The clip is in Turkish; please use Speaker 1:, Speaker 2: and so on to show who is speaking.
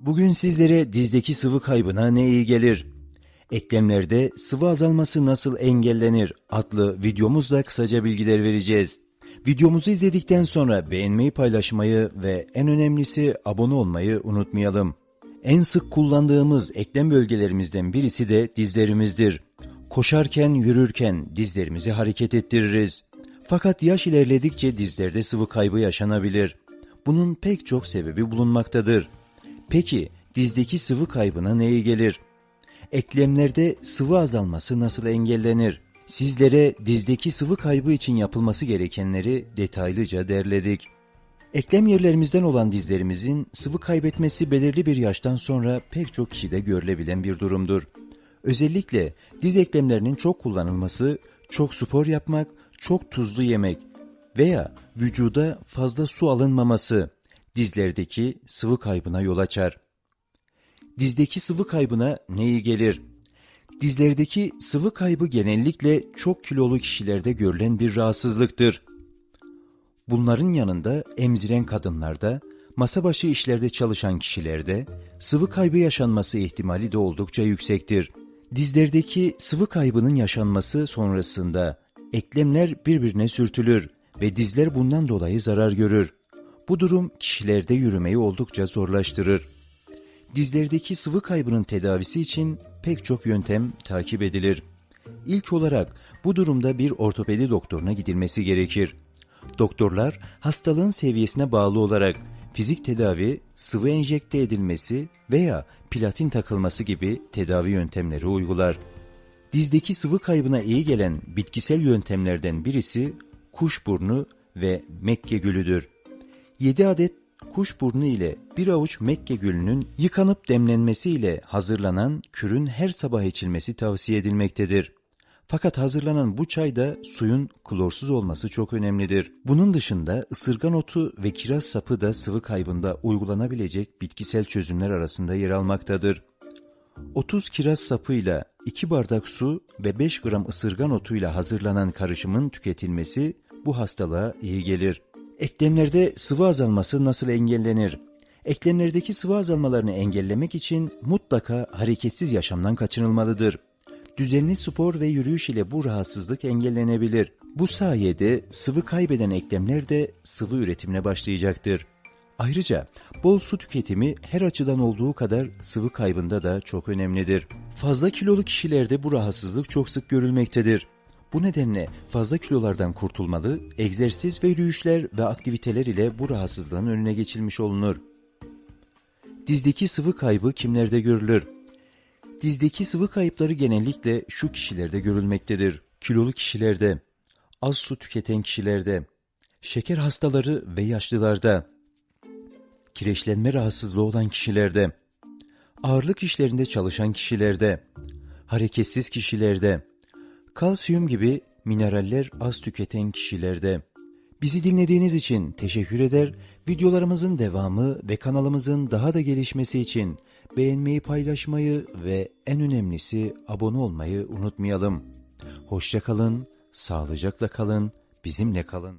Speaker 1: Bugün sizlere dizdeki sıvı kaybına ne iyi gelir? Eklemlerde sıvı azalması nasıl engellenir adlı videomuzda kısaca bilgiler vereceğiz. Videomuzu izledikten sonra beğenmeyi paylaşmayı ve en önemlisi abone olmayı unutmayalım. En sık kullandığımız eklem bölgelerimizden birisi de dizlerimizdir. Koşarken, yürürken dizlerimizi hareket ettiririz. Fakat yaş ilerledikçe dizlerde sıvı kaybı yaşanabilir. Bunun pek çok sebebi bulunmaktadır. Peki dizdeki sıvı kaybına ne iyi gelir? Eklemlerde sıvı azalması nasıl engellenir? Sizlere dizdeki sıvı kaybı için yapılması gerekenleri detaylıca derledik. Eklem yerlerimizden olan dizlerimizin sıvı kaybetmesi belirli bir yaştan sonra pek çok kişide görülebilen bir durumdur. Özellikle diz eklemlerinin çok kullanılması, çok spor yapmak, çok tuzlu yemek veya vücuda fazla su alınmaması dizlerdeki sıvı kaybına yol açar. Dizdeki sıvı kaybına ne iyi gelir? Dizlerdeki sıvı kaybı genellikle çok kilolu kişilerde görülen bir rahatsızlıktır. Bunların yanında emziren kadınlarda, masa başı işlerde çalışan kişilerde sıvı kaybı yaşanması ihtimali de oldukça yüksektir. Dizlerdeki sıvı kaybının yaşanması sonrasında eklemler birbirine sürtülür ve dizler bundan dolayı zarar görür. Bu durum kişilerde yürümeyi oldukça zorlaştırır. Dizlerdeki sıvı kaybının tedavisi için pek çok yöntem takip edilir. İlk olarak bu durumda bir ortopedi doktoruna gidilmesi gerekir. Doktorlar hastalığın seviyesine bağlı olarak fizik tedavi, sıvı enjekte edilmesi veya platin takılması gibi tedavi yöntemleri uygular. Dizdeki sıvı kaybına iyi gelen bitkisel yöntemlerden birisi kuşburnu ve Mekke gülüdür. 7 adet kuşburnu ile bir avuç Mekke gülünün yıkanıp demlenmesiyle hazırlanan kürün her sabah içilmesi tavsiye edilmektedir. Fakat hazırlanan bu çayda suyun klorsuz olması çok önemlidir. Bunun dışında ısırgan otu ve kiraz sapı da sıvı kaybında uygulanabilecek bitkisel çözümler arasında yer almaktadır. 30 kiraz sapıyla 2 bardak su ve 5 gram ısırgan otuyla hazırlanan karışımın tüketilmesi bu hastalığa iyi gelir. Eklemlerde sıvı azalması nasıl engellenir? Eklemlerdeki sıvı azalmalarını engellemek için mutlaka hareketsiz yaşamdan kaçınılmalıdır. Düzenli spor ve yürüyüş ile bu rahatsızlık engellenebilir. Bu sayede sıvı kaybeden eklemler de sıvı üretimine başlayacaktır. Ayrıca bol su tüketimi her açıdan olduğu kadar sıvı kaybında da çok önemlidir. Fazla kilolu kişilerde bu rahatsızlık çok sık görülmektedir. Bu nedenle fazla kilolardan kurtulmalı, egzersiz ve yürüyüşler ve aktiviteler ile bu rahatsızlığın önüne geçilmiş olunur. Dizdeki sıvı kaybı kimlerde görülür? Dizdeki sıvı kayıpları genellikle şu kişilerde görülmektedir. Kilolu kişilerde, az su tüketen kişilerde, şeker hastaları ve yaşlılarda, kireçlenme rahatsızlığı olan kişilerde, ağırlık işlerinde çalışan kişilerde, hareketsiz kişilerde, kalsiyum gibi mineraller az tüketen kişilerde. Bizi dinlediğiniz için teşekkür eder, videolarımızın devamı ve kanalımızın daha da gelişmesi için beğenmeyi, paylaşmayı ve en önemlisi abone olmayı unutmayalım. Hoşça kalın, sağlıcakla kalın, bizimle kalın.